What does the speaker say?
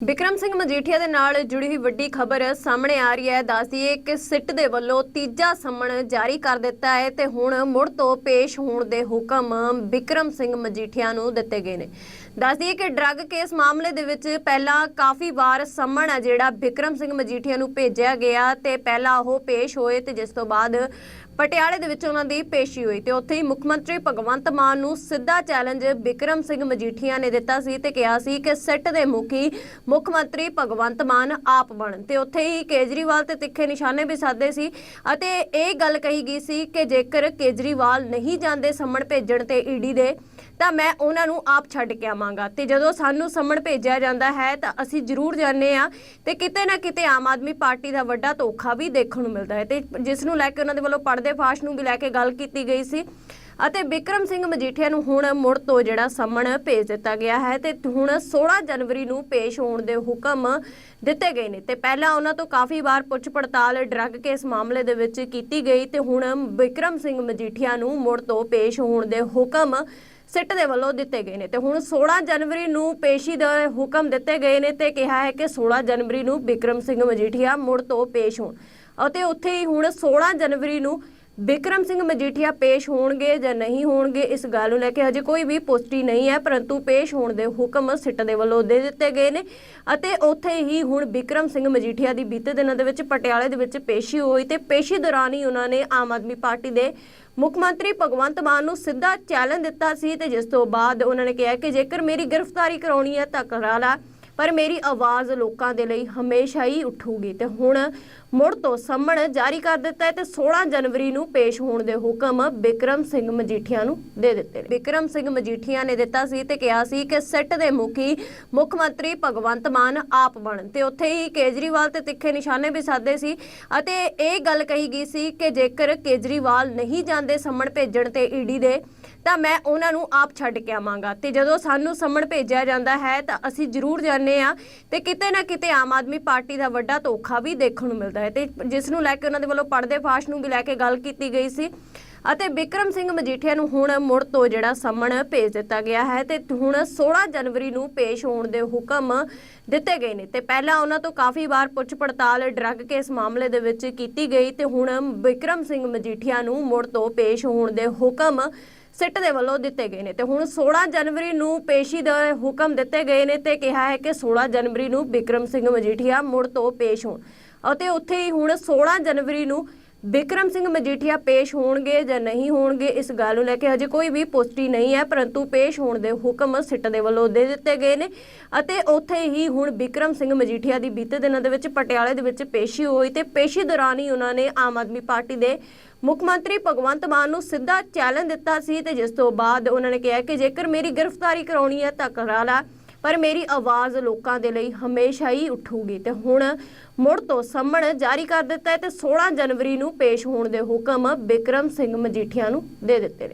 ਬਿਕਰਮ ਸਿੰਘ ਮਜੀਠੀਆ ਦੇ ਨਾਲ ਜੁੜੀ ਹੋਈ ਵੱਡੀ ਖਬਰ ਸਾਹਮਣੇ ਆ ਰਹੀ ਹੈ। ਦੱਸਦੀ ਹੈ ਕਿ ਸਿੱਟ ਦੇ ਵੱਲੋਂ ਤੀਜਾ ਸੰਮਣ ਜਾਰੀ ਕਰ ਦਿੱਤਾ ਹੈ ਤੇ ਹੁਣ ਮੁੜ ਤੋਂ ਪੇਸ਼ ਹੋਣ ਦੇ ਹੁਕਮ ਬਿਕਰਮ ਸਿੰਘ ਮਜੀਠੀਆ ਨੂੰ ਦਿੱਤੇ ਗਏ ਨੇ। ਦੱਸਦੀ ਹੈ ਕਿ ਡਰੱਗ ਕੇਸ ਮਾਮਲੇ ਦੇ ਵਿੱਚ ਪਹਿਲਾਂ ਕਾਫੀ ਵਾਰ ਸੰਮਣ ਹੈ ਜਿਹੜਾ ਬਿਕਰਮ ਸਿੰਘ ਮਜੀਠੀਆ ਨੂੰ ਭੇਜਿਆ ਗਿਆ ਤੇ ਪਹਿਲਾਂ ਉਹ ਪੇਸ਼ ਹੋਏ ਤੇ ਜਿਸ ਤੋਂ ਬਾਅਦ ਪਟਿਆਲੇ ਦੇ ਵਿੱਚ ਉਹਨਾਂ ਦੀ ਪੇਸ਼ੀ ਹੋਈ ਤੇ ਉੱਥੇ ਹੀ ਮੁੱਖ ਮੰਤਰੀ ਭਗਵੰਤ ਮਾਨ ਨੂੰ ਸਿੱਧਾ ਚੈਲੰਜ ਵਿਕਰਮ ਸਿੰਘ ਮਜੀਠੀਆ ਨੇ ਦਿੱਤਾ ਸੀ ਤੇ ਕਿਹਾ ਸੀ ਕਿ ਸਿੱਟ ਦੇ ਮੁਖੀ ਮੁੱਖ ਮੰਤਰੀ ਭਗਵੰਤ ਮਾਨ ਆਪ ਬਣਨ। ਤੇ ਉੱਥੇ ਹੀ ਕੇਜਰੀਵਾਲ ਤੇ ਤਿੱਖੇ ਨਿਸ਼ਾਨੇ ਵੀ ਸਾਧੇ ਸੀ ਅਤੇ ਇਹ ਗੱਲ ਕਹੀ ਗਈ ਸੀ ਕਿ ਜੇਕਰ ਕੇਜਰੀਵਾਲ ਨਹੀਂ ਜਾਂਦੇ ਸੰਮਣ ਭੇਜਣ ਤੇ ਈਡੀ ਦੇ, ਤਾਂ ਮੈਂ ਉਹਨਾਂ ਨੂੰ ਆਪ ਛੱਡ ਕੇ ਆਵਾਂਗਾ। ਤੇ ਜਦੋਂ ਸਾਨੂੰ ਸੰਮਣ ਭੇਜਿਆ ਜਾਂਦਾ ਹੈ, ਤਾਂ ਅਸੀਂ ਜ਼ਰੂਰ ਜਾਂਦੇ ਆ ਤੇ ਕਿਤੇ ਨਾ ਕਿਤੇ ਆਮ ਆਦਮੀ ਪਾਰਟੀ ਦਾ ਵੱਡਾ ਧੋਖਾ ਵੀ ਦੇਖਣ ਨੂੰ ਮਿਲਦਾ ਹੈ ਤੇ ਜਿਸ ਨੂੰ ਲੈ ਕੇ ਉਹਨਾਂ ਦੇ ਵੱਲੋਂ ਪਰਦੇ ਫਾਸ਼ ਨੂੰ ਵੀ ਲੈ ਕੇ ਗੱਲ ਕੀਤੀ ਗਈ ਸੀ। ਅਤੇ ਬਿਕਰਮ ਸਿੰਘ ਮਜੀਠੀਆ ਨੂੰ ਹੁਣ ਮੁੜ ਤੋਂ ਜਿਹੜਾ ਸੰਮਣ ਭੇਜ ਦਿੱਤਾ ਗਿਆ ਹੈ ਤੇ ਹੁਣ 16 ਜਨਵਰੀ ਨੂੰ ਪੇਸ਼ ਹੋਣ ਦੇ ਹੁਕਮ ਦਿੱਤੇ ਗਏ ਨੇ। ਤੇ ਪਹਿਲਾਂ ਉਹਨਾਂ ਤੋਂ ਕਾਫੀ ਵਾਰ ਪੁੱਛ ਪੜਤਾਲ ਡਰੱਗ ਕੇਸ ਮਾਮਲੇ ਦੇ ਵਿੱਚ ਕੀਤੀ ਗਈ ਤੇ ਹੁਣ ਵਿਕਰਮ ਸਿੰਘ ਮਜੀਠੀਆ ਨੂੰ ਮੁੜ ਤੋਂ ਪੇਸ਼ ਹੋਣ ਦੇ ਹੁਕਮ ਸਿੱਟ ਦੇ ਵੱਲੋਂ ਦਿੱਤੇ ਗਏ ਨੇ। ਤੇ ਹੁਣ 16 ਜਨਵਰੀ ਨੂੰ ਪੇਸ਼ੀ ਦੇ ਹੁਕਮ ਦਿੱਤੇ ਗਏ ਨੇ ਤੇ ਕਿਹਾ ਹੈ ਕਿ 16 ਜਨਵਰੀ ਨੂੰ ਬਿਕਰਮ ਸਿੰਘ ਮਜੀਠੀਆ ਮੁੜ ਤੋਂ ਪੇਸ਼ ਹੋਣ। ਅਤੇ ਉੱਥੇ ਹੀ ਹੁਣ 16 ਜਨਵਰੀ ਨੂੰ ਬਿਕਰਮ ਸਿੰਘ ਮਜੀਠੀਆ ਪੇਸ਼ ਹੋਣਗੇ ਜਾਂ ਨਹੀਂ ਹੋਣਗੇ, ਇਸ ਗੱਲ ਨੂੰ ਲੈ ਕੇ ਹਜੇ ਕੋਈ ਵੀ ਪੁਸ਼ਟੀ ਨਹੀਂ ਹੈ, ਪਰੰਤੂ ਪੇਸ਼ ਹੋਣ ਦੇ ਹੁਕਮ ਸਿੱਟ ਦੇ ਵੱਲੋਂ ਦੇ ਦਿੱਤੇ ਗਏ ਨੇ ਅਤੇ ਉੱਥੇ ਹੀ ਹੁਣ ਬਿਕਰਮ ਸਿੰਘ ਮਜੀਠੀਆ ਦੀ ਬੀਤੇ ਦਿਨਾਂ ਦੇ ਵਿੱਚ ਪਟਿਆਲੇ ਦੇ ਵਿੱਚ ਪੇਸ਼ੀ ਹੋਈ ਤੇ ਪੇਸ਼ੀ ਦੌਰਾਨ ਹੀ ਉਹਨਾਂ ਨੇ ਆਮ ਆਦਮੀ ਪਾਰਟੀ ਦੇ ਮੁੱਖ ਮੰਤਰੀ ਭਗਵੰਤ ਮਾਨ ਨੂੰ ਸਿੱਧਾ ਚੈਲੰਜ ਦਿੱਤਾ ਸੀ ਤੇ ਜਿਸ ਤੋਂ ਬਾਅਦ ਉਹਨਾਂ ਨੇ ਕਿਹਾ ਕਿ ਜੇਕਰ ਮੇਰੀ ਗ੍ਰਿਫਤਾਰੀ ਕਰਾਉਣੀ ਹੈ ਤਾਂ ਕਰਾ ਲਾ ਪਰ ਮੇਰੀ ਆਵਾਜ਼ ਲੋਕਾਂ ਦੇ ਲਈ ਹਮੇਸ਼ਾ ਹੀ ਉੱਠੂਗੀ ਤੇ ਹੁਣ ਮੁੜ ਤੋਂ ਸੰਮਣ ਜਾਰੀ ਕਰ ਦਿੱਤਾ ਹੈ ਤੇ 16 ਜਨਵਰੀ ਨੂੰ ਪੇਸ਼ ਹੋਣ ਦੇ ਹੁਕਮ ਵਿਕਰਮ ਸਿੰਘ ਮਜੀਠੀਆ ਨੂੰ ਦੇ ਦਿੱਤੇ ਨੇ। ਵਿਕਰਮ ਸਿੰਘ ਮਜੀਠੀਆ ਨੇ ਦਿੱਤਾ ਸੀ ਤੇ ਕਿਹਾ ਸੀ ਕਿ ਸਿੱਟ ਦੇ ਮੁਖੀ ਮੁੱਖ ਮੰਤਰੀ ਭਗਵੰਤ ਮਾਨ ਆਪ ਬਣਨ ਤੇ ਉੱਥੇ ਹੀ ਕੇਜਰੀਵਾਲ ਤੇ ਤਿੱਖੇ ਨਿਸ਼ਾਨੇ ਵੀ ਸਾਧੇ ਸੀ ਅਤੇ ਇਹ ਗੱਲ ਕਹੀ ਗਈ ਸੀ ਕਿ ਜੇਕਰ ਕੇਜਰੀਵਾਲ ਨਹੀਂ ਜਾਂਦੇ ਸੰਮਣ ਭੇਜਣ ਤੇ ਈਡੀ ਦੇ ਤਾਂ ਮੈਂ ਉਹਨਾਂ ਨੂੰ ਆਪ ਛੱਡ ਕੇ ਆਵਾਂਗਾ। ਤੇ ਜਦੋਂ ਸਾਨੂੰ ਸਮਣ ਭੇਜਿਆ ਜਾਂਦਾ ਹੈ, ਤਾਂ ਅਸੀਂ ਜ਼ਰੂਰ ਜਾਂਦੇ ਆ ਤੇ ਕਿਤੇ ਨਾ ਕਿਤੇ ਆਮ ਆਦਮੀ ਪਾਰਟੀ ਦਾ ਵੱਡਾ ਧੋਖਾ ਵੀ ਦੇਖਣ ਨੂੰ ਮਿਲਦਾ ਹੈ। ਤੇ ਜਿਸ ਨੂੰ ਲੈ ਕੇ ਉਹਨਾਂ ਦੇ ਵੱਲੋਂ ਪਰਦੇ ਫਾਸ਼ ਨੂੰ ਵੀ ਲੈ ਕੇ ਗੱਲ ਕੀਤੀ ਗਈ ਸੀ। ਅਤੇ ਵਿਕਰਮ ਸਿੰਘ ਮਜੀਠੀਆ ਨੂੰ ਹੁਣ ਮੁੜ ਤੋਂ ਜਿਹੜਾ ਸੰਮਣ ਭੇਜ ਦਿੱਤਾ ਗਿਆ ਹੈ ਤੇ ਹੁਣ 16 ਜਨਵਰੀ ਨੂੰ ਪੇਸ਼ ਹੋਣ ਦੇ ਹੁਕਮ ਦਿੱਤੇ ਗਏ ਨੇ। ਤੇ ਪਹਿਲਾਂ ਉਹਨਾਂ ਤੋਂ ਕਾਫੀ ਵਾਰ ਪੁੱਛ ਪੜਤਾਲ ਡਰੱਗ ਕੇਸ ਮਾਮਲੇ ਦੇ ਵਿੱਚ ਕੀਤੀ ਗਈ ਤੇ ਹੁਣ ਵਿਕਰਮ ਸਿੰਘ ਮਜੀਠੀਆ ਨੂੰ ਮੁੜ ਤੋਂ ਪੇਸ਼ ਹੋਣ ਦੇ ਹੁਕਮ ਸਿੱਟ ਦੇ ਵੱਲੋਂ ਦਿੱਤੇ ਗਏ ਨੇ। ਤੇ ਹੁਣ 16 ਜਨਵਰੀ ਨੂੰ ਪੇਸ਼ੀ ਦੇ ਹੁਕਮ ਦਿੱਤੇ ਗਏ ਨੇ ਤੇ ਕਿਹਾ ਹੈ ਕਿ 16 ਜਨਵਰੀ ਨੂੰ ਵਿਕਰਮ ਸਿੰਘ ਮਜੀਠੀਆ ਮੁੜ ਤੋਂ ਪੇਸ਼ ਹੋਣ। ਅਤੇ ਉੱਥੇ ਹੀ ਹੁਣ 16 ਜਨਵਰੀ ਨੂੰ ਬਿਕਰਮ ਸਿੰਘ ਮਜੀਠੀਆ ਪੇਸ਼ ਹੋਣਗੇ ਜਾਂ ਨਹੀਂ ਹੋਣਗੇ, ਇਸ ਗੱਲ ਨੂੰ ਲੈ ਕੇ ਹਜੇ ਕੋਈ ਵੀ ਪੁਸ਼ਟੀ ਨਹੀਂ ਹੈ, ਪਰੰਤੂ ਪੇਸ਼ ਹੋਣ ਦੇ ਹੁਕਮ ਸਿੱਟ ਦੇ ਵੱਲੋਂ ਦੇ ਦਿੱਤੇ ਗਏ ਨੇ ਅਤੇ ਉੱਥੇ ਹੀ ਹੁਣ ਬਿਕਰਮ ਸਿੰਘ ਮਜੀਠੀਆ ਦੀ ਬੀਤੇ ਦਿਨਾਂ ਦੇ ਵਿੱਚ ਪਟਿਆਲੇ ਦੇ ਵਿੱਚ ਪੇਸ਼ੀ ਹੋਈ ਤੇ ਪੇਸ਼ੀ ਦੌਰਾਨ ਹੀ ਉਹਨਾਂ ਨੇ ਆਮ ਆਦਮੀ ਪਾਰਟੀ ਦੇ ਮੁੱਖ ਮੰਤਰੀ ਭਗਵੰਤ ਮਾਨ ਨੂੰ ਸਿੱਧਾ ਚੈਲੰਜ ਦਿੱਤਾ ਸੀ ਤੇ ਜਿਸ ਤੋਂ ਬਾਅਦ ਉਹਨਾਂ ਨੇ ਕਿਹਾ ਕਿ ਜੇਕਰ ਮੇਰੀ ਗ੍ਰਿਫਤਾਰੀ ਕਰਾਉਣੀ ਹੈ ਤਾਂ ਕਰਾ ਲਾ। ਪਰ ਮੇਰੀ ਆਵਾਜ਼ ਲੋਕਾਂ ਦੇ ਲਈ ਹਮੇਸ਼ਾ ਹੀ ਉੱਠੂਗੀ। ਤੇ ਹੁਣ ਮੁੜ ਤੋਂ ਸੰਮਣ ਜਾਰੀ ਕਰ ਦਿੱਤਾ ਹੈ ਤੇ 16 ਜਨਵਰੀ ਨੂੰ ਪੇਸ਼ ਹੋਣ ਦੇ ਹੁਕਮ ਬਿਕਰਮ ਸਿੰਘ ਮਜੀਠੀਆ ਨੂੰ ਦੇ ਦਿੱਤੇ ਨੇ।